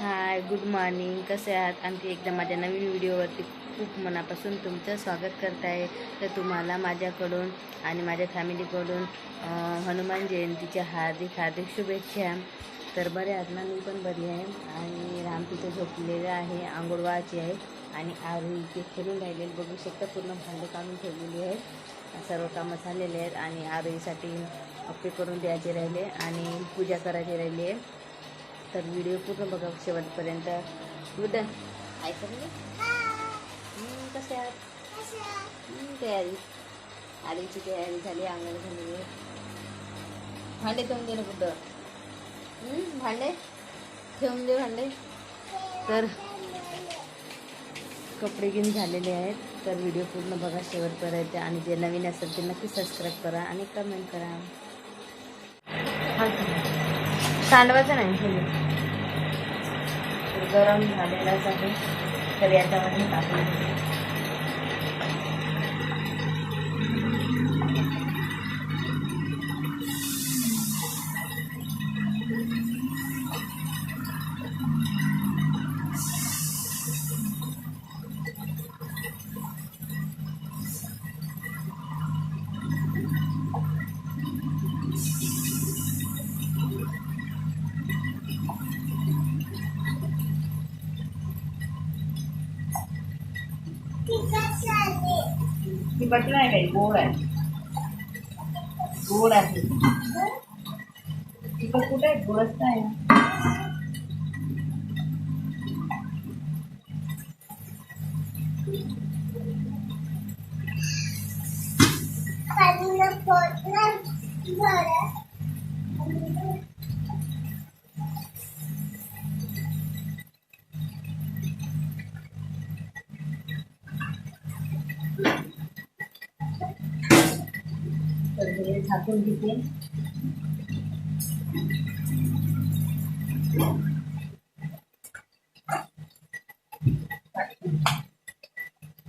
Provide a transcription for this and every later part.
Hi good morning कसे आहात? आणखी एकदा माझ्या नवीन व्हिडिओवरती खूप मनापासून तुमचं स्वागत करत आहे तर तुम्हाला माझ्याकडून आणि माझ्या फॅमिलीकडून हनुमान जयंतीच्या हार्दिक हार्दिक शुभेच्छा. तर बरे आहात ना? मी पण बरी आहे. आणि राम तिथे झोपलेलं आहे आंघोळ व्हायची आहे आणि आरू इथे फिरून राहिलेली बघू शकता पूर्ण भांडे काढून ठेवलेली आहेत. सर्व कामं झालेले आहेत आणि आरोहीसाठी अप्पे करून द्यायचे राहिले आणि पूजा करायची राहिली. आहे तर व्हिडिओ पूर्ण बघा शेवटपर्यंत. गुड ऐकलं कसे आहात? तयारी. आलीची तयारी झाली अंगण झाली भांडे ठेवून दे ना कुठं भांडे? ठेवून दे भांडे. तर कपडे घेऊन झालेले आहेत. तर व्हिडिओ पूर्ण बघा शेवटपर्यंत. आणि जे नवीन असेल ते नक्की सबस्क्राईब करा आणि कमेंट करा. सांडवायचं नाही गरम झालेलाच आहे. तर याच्यामध्ये टाकून ती बटला आहे काही गोड आहे गोड आहे तिकडं कुठे आहे गोडच नाही ना तर हे झाकून घेते.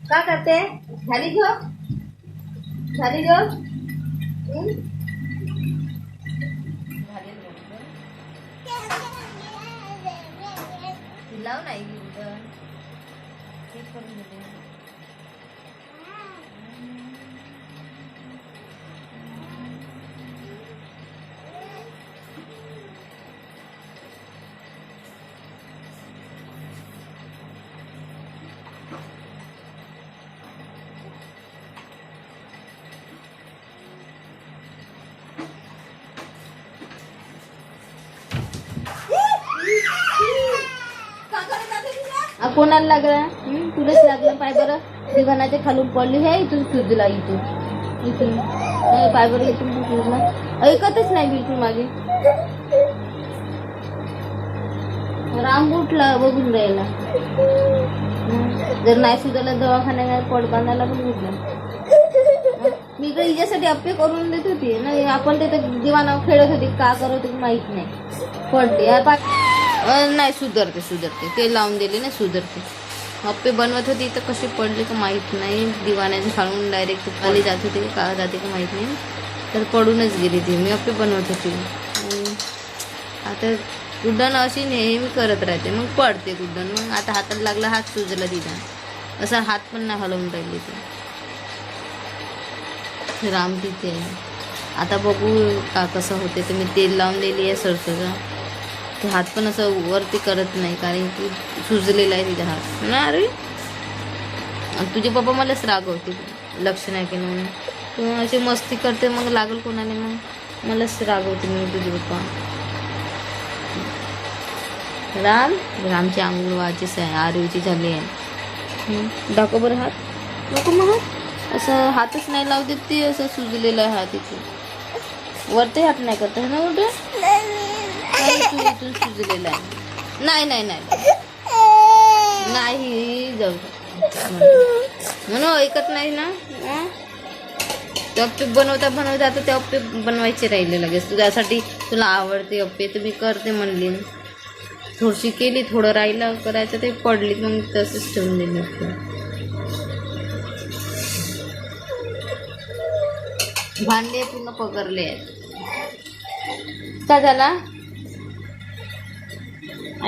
का करते? झाली झोप? झाली झोप? हं? झाली झोप. लाव नाही हे करून कोणाला लागला? तुलाच लागलं. पाय बरं. दिवानाच्या खालून पडली. हे इथून सुजला इथून. इथून. नाही, पाय बरं इथून सुजला. ऐकतच नाही बिलकुल माझी राम बघून राहिला. जर नाही सुजायला दवाखान्याला पड बांधायला पण उठला. मी इकडे हिच्यासाठी अप्पे करून देत होती. नाही आपण ते दिवाना खेळत होती. का करत होती माहीत नाही. पडते. या नाही सुधरते सुधरते. ते लावून दिले ना सुधरते. अप्पे बनवत होती तर कशी पडले का माहीत नाही. दिवाण्याचे खाळून डायरेक्ट खाली जात होते का जाते का माहीत नाही. तर पडूनच गेली ती. मी अप्पे बनवत होती. आता कुड्डण अशी नेहमी करत राहते. मग पडते कुड्डण मग आता हाताला लागला हात सुजला तिचा. असा हात पण नाही हलवून राहिली ती. राम तिथे आहे. आता बघू का कसं होते. तर मी तेल लावून दिली आहे सरसोचा ते हात पण असं वरती करत नाही कारण की सुजलेला आहे तिचा हात. ना अरे तुझे पप्पा मलाच रागवते लक्ष नाही केलं म्हणून. तू अशी मस्ती करते मग लागल कोणाने मग? मलाच रागवते मी तुझे पप्पा. राम रामची आंघोळ व्हायचीच आहे आरवीची झाली आहे. दाखव बरं हात. नको मग असं हातच नाही लावते ती असं सुजलेला आहे हात इथे. वरती हात नाही करत ना उलट? इथून शिजलेला आहे नाही नाही नाही. नाही जाऊ म्हणून ऐकत नाही ना. ते अप्पे बनवता बनवता आता ते अप्पे बनवायचे राहिले लगेच. तुझ्यासाठी तुला आवडते अप्पे तर मी करते म्हणली. थोडीशी केली थोडं राहिलं करायचं ते पडली मग तसंच ठेवून दिली भांडे पूर्ण पकडले आहेत. का झाला?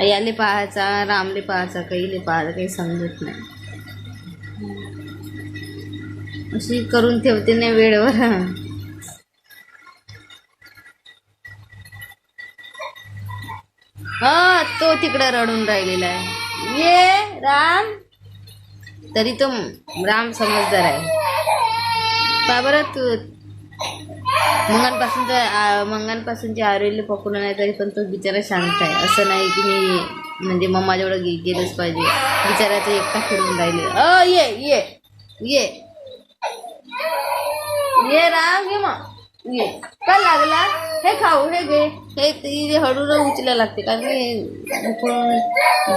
याले पाहायचा रामले पाहायचा काहीले पाहायचा काही समजत नाही. अशी करून ठेवते नाही वेळेवर. हा तो तिकडं रडून राहिलेला आहे. ये राम. तरी तो राम समजदार आहे. बाबर बरं तू? मंगांपासून तर आ- मंगांपासूनचे आरोग्य पकडून नाही तरी पण तो बिचारा शांत आहे. असं नाही की मी म्हणजे मम्माजवळ गे गेलंच पाहिजे. बिचाराचं एकटा फिरून राहिले. अ ये ये ये. ये राम घे मग ये. का लागला? हे खाऊ हे घे. हे ते हळूहळू उचलायला लागते. कारण हे दुखून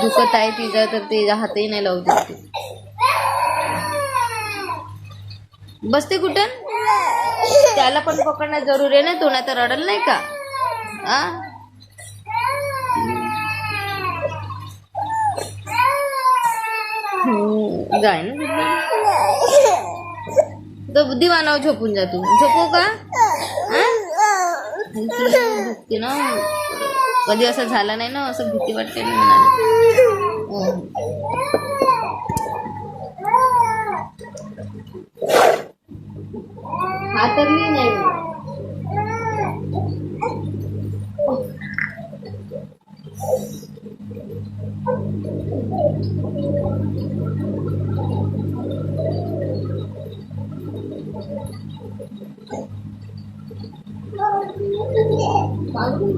दुखत आहे तिचं तर ते हातही नाही लावू शकते बसते कुठं? त्याला पण पकडणं जरुरी आहे ना तो नाही तर रडल नाही का? आ? जाय ना तो बुद्धिमानावर झोपून जा तू. झोपू का? भीती ना. कधी असं झालं नाही ना असं भीती वाटते ना Aterinya ini. Bagus.